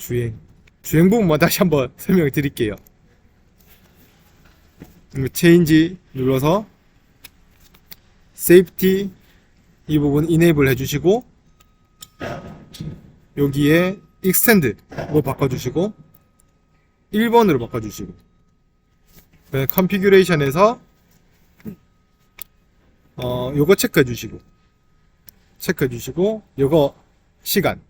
주행. 주행 부분만 다시 한번 설명을 드릴게요. 체인지 눌러서 세이프티 이 부분 이네이블 해주시고 여기에 익스텐드로 바꿔주시고 1번으로 바꿔주시고 컨피규레이션에서 어 요거 체크해 주시고 체크해 주시고 요거 시간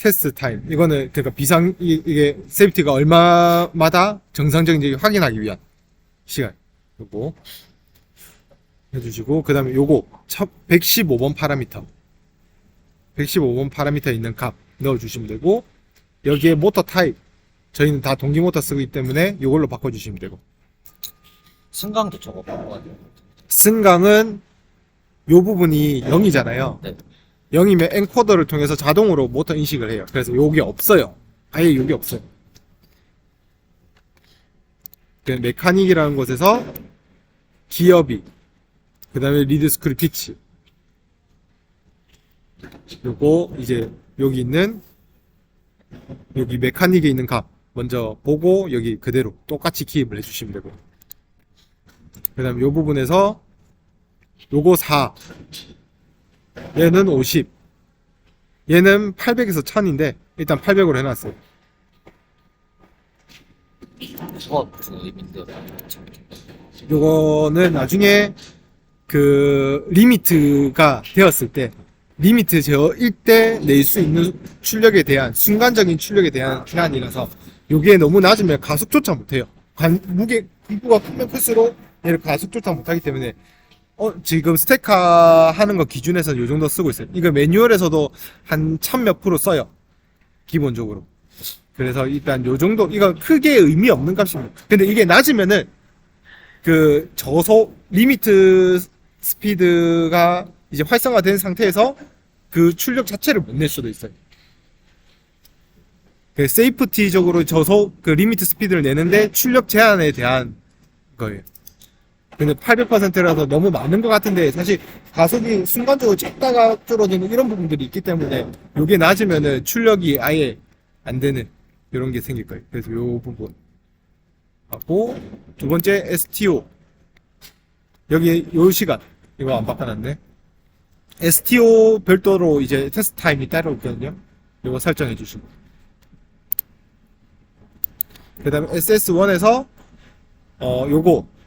테스트 타임. 이거는 그러니까 비상 이- 이게 세이프티가 얼마마다 정상적인지 확인하기 위한 시간. 요거 해주시고 그 다음에 요거 115번 파라미터. 115번 파라미터 있는 값 넣어주시면 되고 여기에 모터 타입. 저희는 다 동기 모터 쓰기 때문에 요걸로 바꿔주시면 되고. 승강도 저거 바꿔야 돼요. 승강은 요 부분이 0이잖아요. 네. 0이면 엔코더를 통해서 자동으로 모터 인식을 해요. 그래서 요게 없어요. 아예 요게 없어요. 그 메카닉이라는 곳에서 기어비 그 다음에 리드 스크류 피치. 요거 이제 여기 있는 여기 메카닉에 있는 값 먼저 보고 여기 그대로 똑같이 기입을 해주시면 되고 그 다음에 요 부분에서 요거 4 얘는 50 얘는 800에서 1000인데 일단 800으로 해놨어요? 요거는 나중에 그 리미트가 되었을 때 리미트 제어일 때 낼 수 있는 출력에 대한 순간적인 출력에 대한 제한이라서 요게 너무 낮으면 가속조차 못해요 관, 무게 분부가 크면 클수록 얘를 가속조차 못하기 때문에 어 지금 스테카 하는 거 기준에서 요 정도 쓰고 있어요 이거 매뉴얼에서도 한 천 몇 프로 써요 기본적으로 그래서 일단 요 정도 이거 크게 의미 없는 값입니다 근데 이게 낮으면은 그 저속 리미트 스피드가 이제 활성화된 상태에서 그 출력 자체를 못 낼 수도 있어요. 그 세이프티적으로 저속 그 리미트 스피드를 내는데 출력 제한에 대한 거예요. 근데 800%라서 너무 많은 것 같은데 사실 가속이 순간적으로 쳤다가 줄어드는 이런 부분들이 있기 때문에 요게 낮으면은 출력이 아예 안 되는 이런 게 생길 거예요. 그래서 요 부분. 하고 두 번째 STO 여기 요 시간. 이거 안 바꿔놨네. STO 별도로 이제 테스트 타임이 따로 있거든요. 이거 설정해 주시고. 그 다음에 SS1에서 어 요거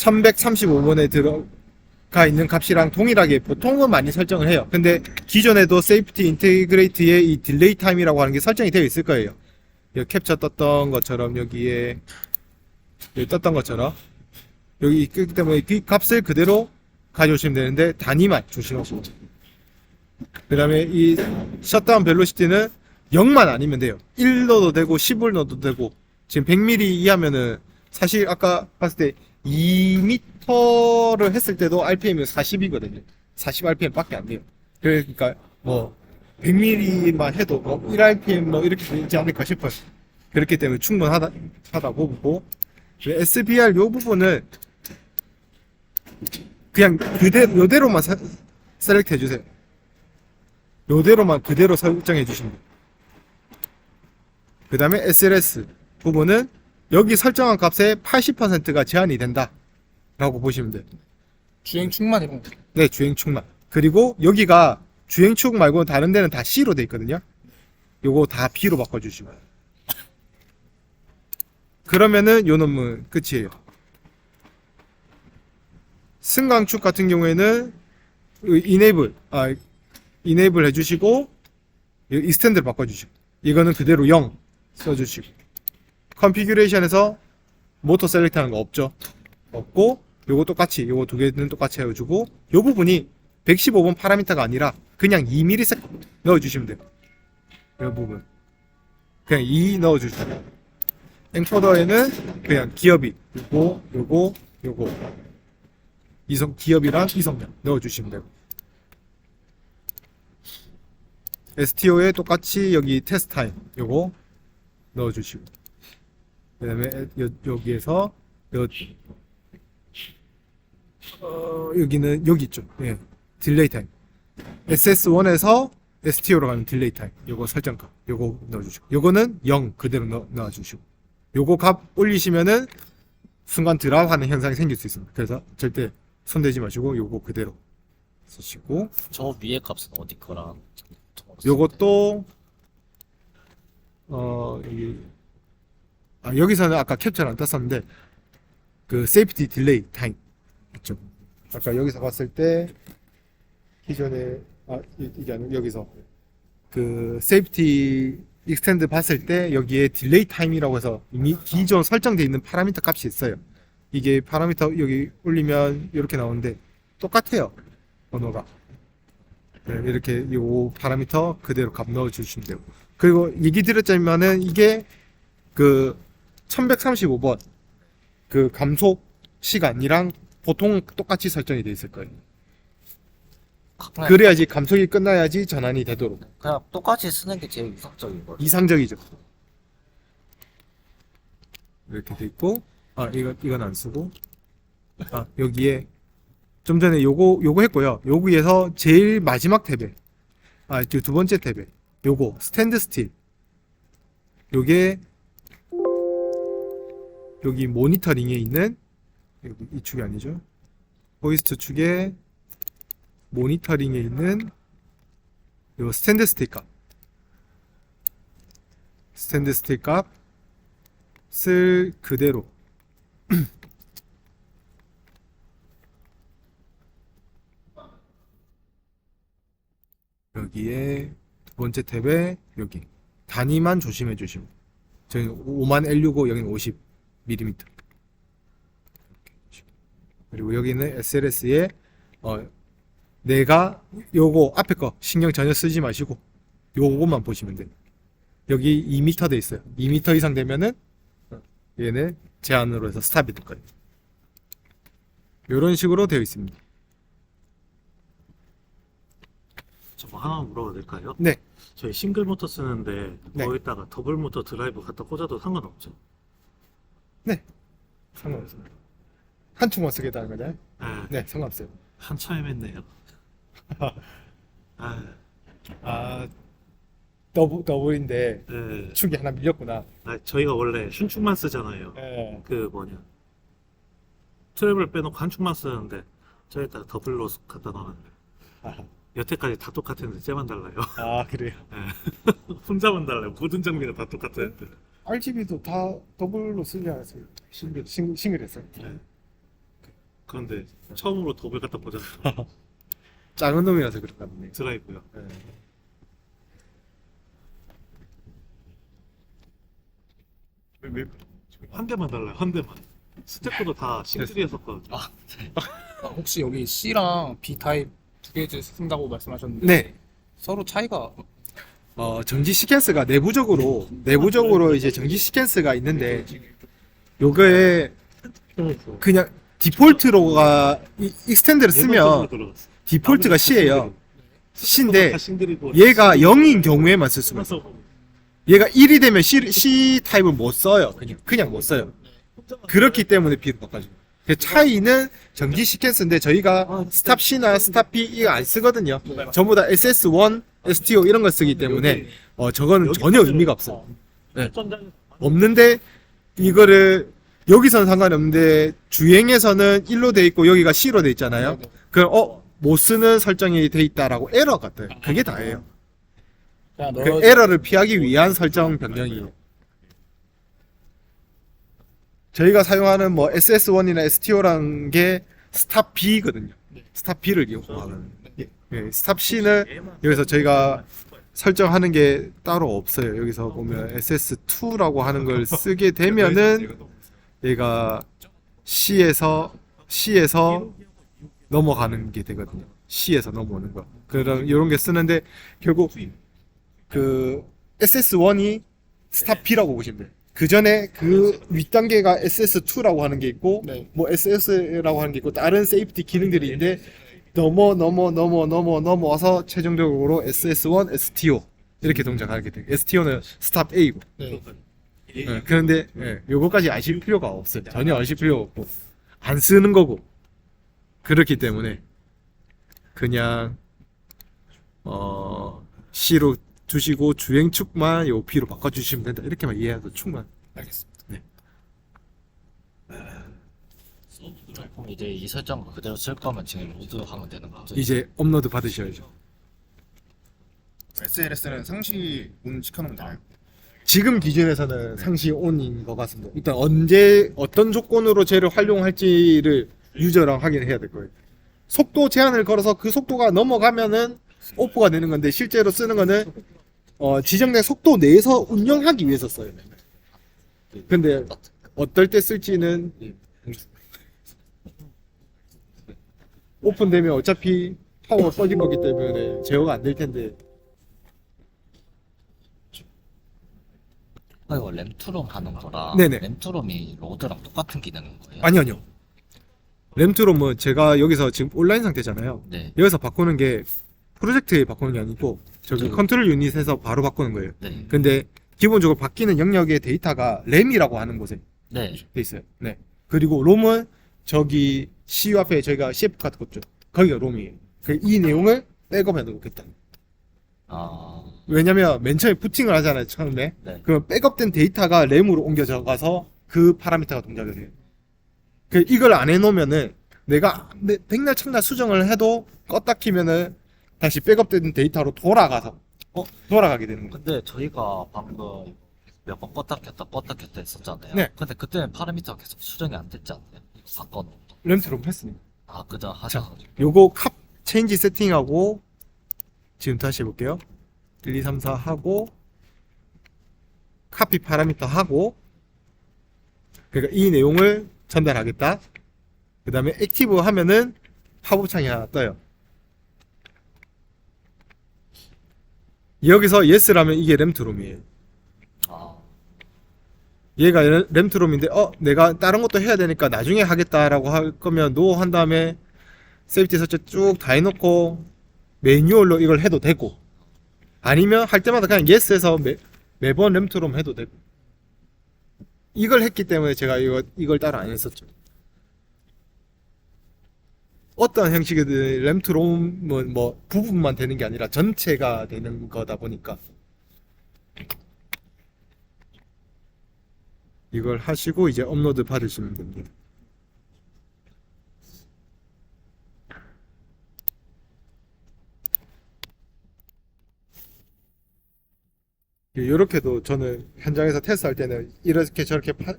1135번에 들어가 있는 값이랑 동일하게 보통은 많이 설정을 해요. 근데 기존에도 세이프티 인테그레이트의 이 딜레이 타임이라고 하는 게 설정이 되어 있을 거예요. 여기 캡처 떴던 것처럼 여기에 여기 떴던 것처럼 여기 있기 때문에 그 값을 그대로 가져오시면 되는데 단위만 조심하시고 그 다음에 이 셧다운 벨로시티는 0만 아니면 돼요. 1 넣어도 되고 10을 넣어도 되고 지금 100mm 이하면은 사실 아까 봤을 때 2m를 했을 때도 RPM이 40이거든요 40 RPM 밖에 안 돼요 그러니까 뭐 100mm만 해도 뭐 1rpm 뭐 이렇게 되지 않을까 싶어요 그렇기 때문에 충분하다 하다고 보고 그 SBR 요 부분은 그냥 그대로 요대로만 사- 셀렉트 해주세요. 요대로만 그대로 설정해 주시면 돼요. 그 다음에 SLS 부분은 여기 설정한 값의 80%가 제한이 된다. 라고 보시면 돼요. 주행 충만 이런 거. 네, 주행축만. 그리고 여기가 주행 축 말고 다른 데는 다 C로 돼 있거든요. 요거 다 B로 바꿔주시고. 그러면은 요 놈은 끝이에요. 승강축 같은 경우에는 이네이블, 아, 이네이블 해주시고, 이 스탠드를 바꿔주시고. 이거는 그대로 0 써주시고. 컨피규레이션에서 모터 셀렉트 하는 거 없죠. 없고, 요거 똑같이, 요거 두 개는 똑같이 해주고, 요 부분이 115번 파라미터가 아니라 그냥 2ms 넣어주시면 돼요. 요 부분. 그냥 2 넣어주시면 돼요. 엔코더에는 그냥 기업이, 요거, 요거, 요거. 이성, 기업이랑 이성면 넣어주시면 되고. STO에 똑같이 여기 테스트 타임, 요거 넣어주시고. 그 다음에 여기에서, 요, 어, 여기는 여기 있죠. 예. 딜레이 타임. SS1에서 STO로 가면 딜레이 타임 요거 설정값 요거 넣어주시고 요거는 0 그대로 넣, 넣어주시고 요거 값 올리시면은 순간 드랍하는 현상이 생길 수 있습니다 그래서 절대 손대지 마시고 요거 그대로 쓰시고 저 위에 값은 어디 거랑 요것도 어 여기 아 여기서는 아까 캡처를 안 떴었는데 그 세이프티 딜레이 타임 있죠. 아까 여기서 봤을 때 기존에 아 이- 이게 아니고 여기서. 그 세이프티 익스텐드 봤을 때 여기에 딜레이 타임이라고 해서 이미 기존 설정되어 있는 파라미터 값이 있어요. 이게 파라미터 여기 올리면 이렇게 나오는데 똑같아요 번호가. 네, 이렇게 요 파라미터 그대로 값 넣어 주시면 되고. 그리고 얘기 드렸자면은 이게 그 1135번 그 감속 시간이랑 보통 똑같이 설정이 돼 있을 거예요. 그냥, 그래야지 감속이 끝나야지 전환이 되도록 그냥 똑같이 쓰는 게 제일 이상적인 거예요. 이상적이죠. 이렇게 돼 있고 아 이거 이건 안 쓰고 아 여기에 좀 전에 요거 요거 했고요. 여기에서 제일 마지막 탭에 아두 두 번째 탭에 요거 스탠드 스틸 요게 여기 모니터링에 있는 여기 이 축이 아니죠. 호이스트 축에 모니터링에 있는 요 스탠드 스틸 값 스탠드 스틸 값을 그대로. 여기에 두 번째 탭에 여기 단위만 조심해 주시고. 저희는 5만 L65 여기는 50mm 그리고 여기는 SLS에 어 내가 요거 앞에 거 신경 전혀 쓰지 마시고 요거만 보시면 돼요 여기 2m 돼 있어요. 2m 이상 되면은 얘는 제한으로 해서 스탑이 될 거예요. 이런 식으로 되어 있습니다. 저뭐 하나 물어봐도 될까요? 네. 저희 싱글 모터 쓰는데 네. 거기다가 더블 모터 드라이브 갖다 꽂아도 상관없죠? 상관없습니다. 한 축만 쓰겠다는 거잖아요. 네. 네, 상관없어요. 한참 헤맸네요. 아, 아, 더블 더블인데 네. 축이 하나 밀렸구나. 아, 저희가 원래 한 축만 쓰잖아요. 예. 그 뭐냐 트래블 빼놓고 한 축만 쓰는데 저기다가 더블로 갖다 넣었는데 아, 여태까지 다 똑같았는데 쟤만 달라요. 아, 그래요. 혼자만 달라요. 모든 장비가 다 똑같아요. RGB도 다 더블로 쓰지 않았어요. 싱글 싱, 싱글 했어요. 네. 그런데 처음으로 더블 갖다 보잖아요. 작은 놈이라서 그런가 보네. 드라이브요. 예. 한 대만 달라요. 한 대만. 스태프도 다 싱글이 했었거든요. 아, 혹시 여기 C랑 B 타입 두 개 쓴다고 말씀하셨는데 네. 서로 차이가 어, 정지 시퀀스가 내부적으로 내부적으로 이제 정지 시퀀스가 있는데 요거에 그냥 디폴트로가 이- 익스텐드를 쓰면 디폴트가 C예요. C인데 얘가 0인 경우에만 쓸 수가 있어요. 얘가 1이 되면 C, C 타입을 못 써요. 그냥 그냥 못 써요. 그렇기 때문에 B로 바꿔줘요. 그 차이는 전기 시퀀스인데 저희가 스탑 C나 스탑 B 이거 안 쓰거든요. 전부 다 SS1, STO 이런 걸 쓰기 때문에 어 저거는 전혀 의미가 없어요. 네. 없는데 이거를 여기서는 상관없는데 주행에서는 1로 돼 있고 여기가 C로 돼 있잖아요. 그럼 어못 쓰는 설정이 돼 있다라고 에러가 떠요. 그게 다예요. 그 에러를 피하기 위한 설정 변경이에요. 저희가 사용하는 뭐 SS1이나 STO라는 게 스탑 B거든요. 스탑 B를 이용하는. 예, 예, 스탑 C는 여기서 저희가 설정하는 게 따로 없어요. 여기서 보면 SS2라고 하는 걸 쓰게 되면은 얘가 C에서 C에서 넘어가는 게 되거든요. C에서 넘어오는 거. 그런 이런 게 쓰는데 결국 그 SS1이 스탑 B라고 보시면 돼요. 그 전에 그 윗단계가 SS2라고 하는 게 있고 네. 뭐 SS라고 하는 게 있고 다른 세이프티 기능들이 있는데 넘어 넘어 넘어 넘어 넘어와서 최종적으로 SS1, STO 이렇게 동작하게 돼요. STO는 스탑 A고. 네. 예, 그런데 예, 요거까지 아실 필요가 없어요. 전혀 아실 필요 없고 안 쓰는 거고 그렇기 때문에 그냥 어 C로 두시고 주행축만 요 B로 바꿔주시면 된다. 이렇게만 이해해도 충분. 알겠습니다. 그럼 이제 이 설정 그대로 쓸 거면 지금 로드하면 되는 거죠? 이제 업로드 받으셔야죠. SLS는 상시 온 시켜놓으면? 지금 기준에서는 상시 온인 것 같습니다. 일단 언제 어떤 조건으로 쟤를 활용할지를 유저랑 확인해야 될 거예요. 속도 제한을 걸어서 그 속도가 넘어가면은 오프가 되는 건데 실제로 쓰는 거는 어, 지정된 속도 내에서 운영하기 위해서 써요. 근데 어떨 때 쓸지는 오픈되면 어차피 파워가 꺼질 거기 때문에 제어가 안 될 텐데 아, 이거 램투롬 하는 거라 네네. 램투롬이 로드랑 똑같은 기능인 거예요? 아니요 아니요 램트롬은 제가 여기서 지금 온라인 상태잖아요 네. 여기서 바꾸는 게 프로젝트에 바꾸는 게 아니고 저기 네. 컨트롤 유닛에서 바로 바꾸는 거예요 네. 근데 기본적으로 바뀌는 영역의 데이터가 램이라고 하는 곳에 네. 돼 있어요 네 그리고 롬은 저기 CU 앞에 저희가 CF 카드 꽂죠 거기가 롬이에요 그 이 내용을 백업해 놓겠다 아, 왜냐면 맨 처음에 부팅을 하잖아요 처음에 네. 그럼 백업된 데이터가 램으로 옮겨져 가서 그 파라미터가 동작을 해요. 그 이걸 안 해놓으면은 내가 내- 백날 첫날 수정을 해도 껐다 키면은 다시 백업된 데이터로 돌아가서 어 돌아가게 되는 거예요. 근데 저희가 방금 몇 번 껐다 켰다 껐다 켰다 했었잖아요. 네. 근데 그때는 파라미터가 계속 수정이 안 됐지 않나요? 거. 램트롬 했으니까. 아, 그저 하셔가지고. 요거 캅 체인지 세팅하고 지금 다시 해볼게요. 1, 2, 3, 4 하고 카피 파라미터 하고 그러니까 이 내용을 전달하겠다. 그 다음에 액티브 하면은 팝업창이 하나 떠요. 여기서 예스라면 이게 램트롬이에요. 아, 얘가 램- 램트롬인데 어 내가 다른 것도 해야 되니까 나중에 하겠다라고 할 거면 노 한 다음에 세이프티 설정 쭉다 해놓고 매뉴얼로 이걸 해도 되고 아니면 할 때마다 그냥 예스해서 매, 매번 램트롬 해도 되고. 이걸 했기 때문에 제가 이거, 이걸 따로 안 했었죠. 어떤 형식이든 램트롬은 뭐 부분만 되는 게 아니라 전체가 되는 거다 보니까 이걸 하시고 이제 업로드 받으시면 됩니다. 이렇게도 저는 현장에서 테스트할 때는 이렇게 저렇게 파,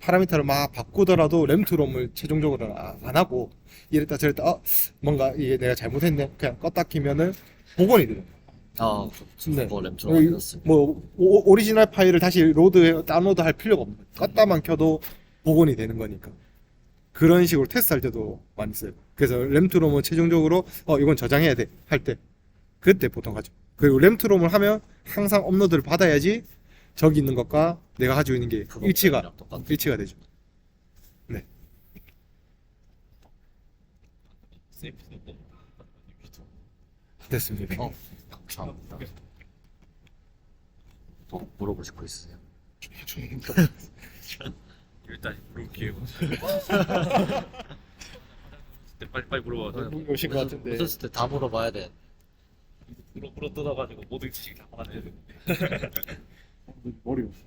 파라미터를 막 바꾸더라도 램트롬을 최종적으로 아- 안 하고 이랬다 저랬다 어 뭔가 이게 내가 잘못했네 그냥 껐다 키면은 복원이 돼요. 아, 그, 네. 그거 램투롬 여기 아니었습니다. 뭐 오, 오리지널 파일을 다시 로드 다운로드 할 필요가 없는 거예요. 껐다만 켜도 복원이 되는 거니까 그런 식으로 테스트할 때도 많이 써요. 그래서 램트롬은 최종적으로 어 이건 저장해야 돼 할 때 그때 보통 하죠. 그리고 램트롬을 하면 항상 업로드를 받아야지 저기 있는 것과 내가 가지고 있는 게 그거 일치가 일치가 되죠. 네. 됐습니다. 어, 감사합니다. 뭐 물어보실 거 있으세요? 일단 물어볼게요. 빨리 빨리 물어봐. 오신 것 같은데. 오셨을 때 다 물어봐야 돼. 물어 물어 뜯어가지고 모든 지식 다 받아야 돼. 머리 없어.